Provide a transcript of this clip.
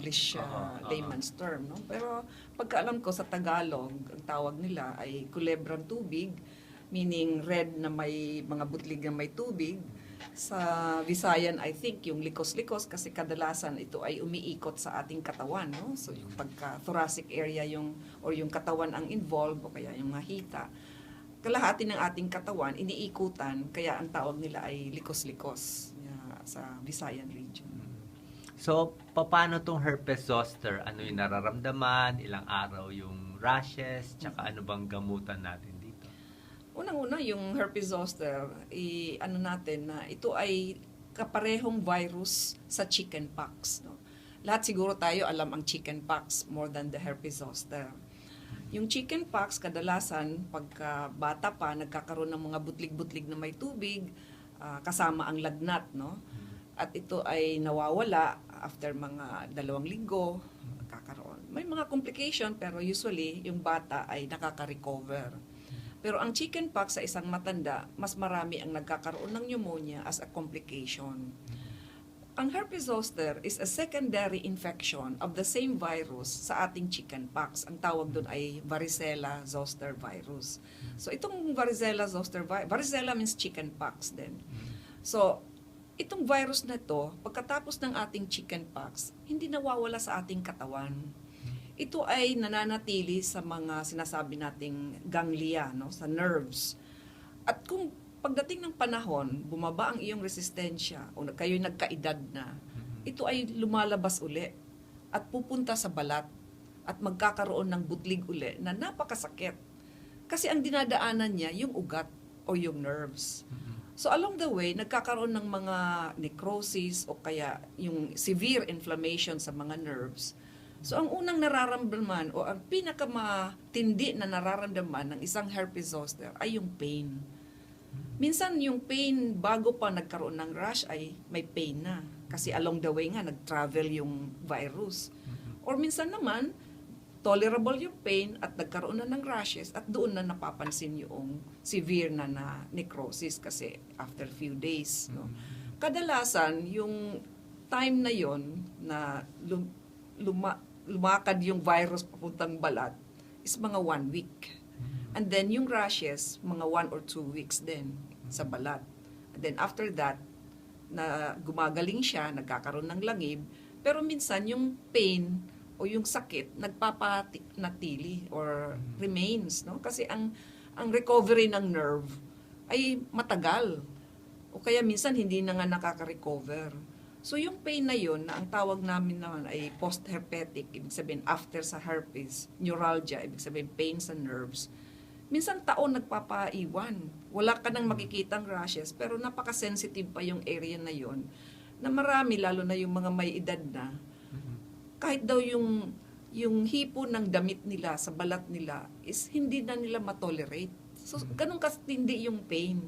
English uh, oo. layman's term. No? Pero pagkaalam ko sa Tagalog, ang tawag nila ay kulebrang tubig, meaning red na may mga butlig na may tubig. Sa Visayan, I think, yung likos-likos kasi kadalasan ito ay umiikot sa ating katawan. No? So yung pagka thoracic area yung, or yung katawan ang involved o kaya yung mga hita. Kalahati ng ating katawan, iniikutan, kaya ang tawag nila ay likos-likos yeah, sa Visayan region. So, paano tong herpes zoster? Ano yung nararamdaman? Ilang araw yung rashes? Tsaka ano bang gamutan natin dito? Unang-una, yung herpes zoster, i ano natin na ito ay kaparehong virus sa chickenpox. No? Lahat siguro tayo alam ang chickenpox more than the herpes zoster. Yung chickenpox, kadalasan, pagka bata pa, nagkakaroon ng mga butlig-butlig na may tubig, ah, kasama ang lagnat, no? At ito ay nawawala after mga dalawang linggo, kakaroon. May mga complication, pero usually, yung bata ay nakaka-recover. Pero ang chickenpox sa isang matanda, mas marami ang nagkakaroon ng pneumonia as a complication. Ang herpes zoster is a secondary infection of the same virus sa ating chickenpox. Ang tawag doon ay varicella zoster virus. So itong varicella zoster virus, varicella means chickenpox din. So itong virus na to, pagkatapos ng ating chickenpox, hindi nawawala sa ating katawan. Ito ay nananatili sa mga sinasabi nating ganglia, no, sa nerves. At kung pagdating ng panahon, bumaba ang iyong resistensya o kayo'y nagkaedad na, ito ay lumalabas uli at pupunta sa balat at magkakaroon ng butlig uli na napakasakit. Kasi ang dinadaanan niya yung ugat o yung nerves. So along the way, nagkakaroon ng mga necrosis o kaya yung severe inflammation sa mga nerves. So ang unang nararamdaman o ang pinakamatindi na nararamdaman ng isang herpes zoster ay yung pain. Minsan yung pain bago pa nagkaroon ng rash ay may pain na. Kasi along the way nga nag-travel yung virus. Or minsan naman, tolerable yung pain at nagkaroon na ng rashes at doon na napapansin yung severe na na necrosis kasi after few days. No? Kadalasan, yung time na yon na lum- luma- lumakad yung virus papuntang balat is mga one week. And then yung rashes, mga one or two weeks din sa balat. And then after that, na gumagaling siya, nagkakaroon ng langib, pero minsan yung pain o yung sakit nagpapanatili or remains, no? Kasi ang ang recovery ng nerve ay matagal. O kaya minsan hindi na nga nakaka-recover. So yung pain na yun, na ang tawag namin naman ay post-herpetic, ibig sabihin after sa herpes, neuralgia, ibig sabihin pain sa nerves, minsan taon nagpapaiwan. Wala ka nang makikitang rashes, pero napaka-sensitive pa yung area na yon na marami, lalo na yung mga may edad na, kahit daw yung yung hipo ng damit nila sa balat nila is hindi na nila matolerate. So, ganun katindi yung pain.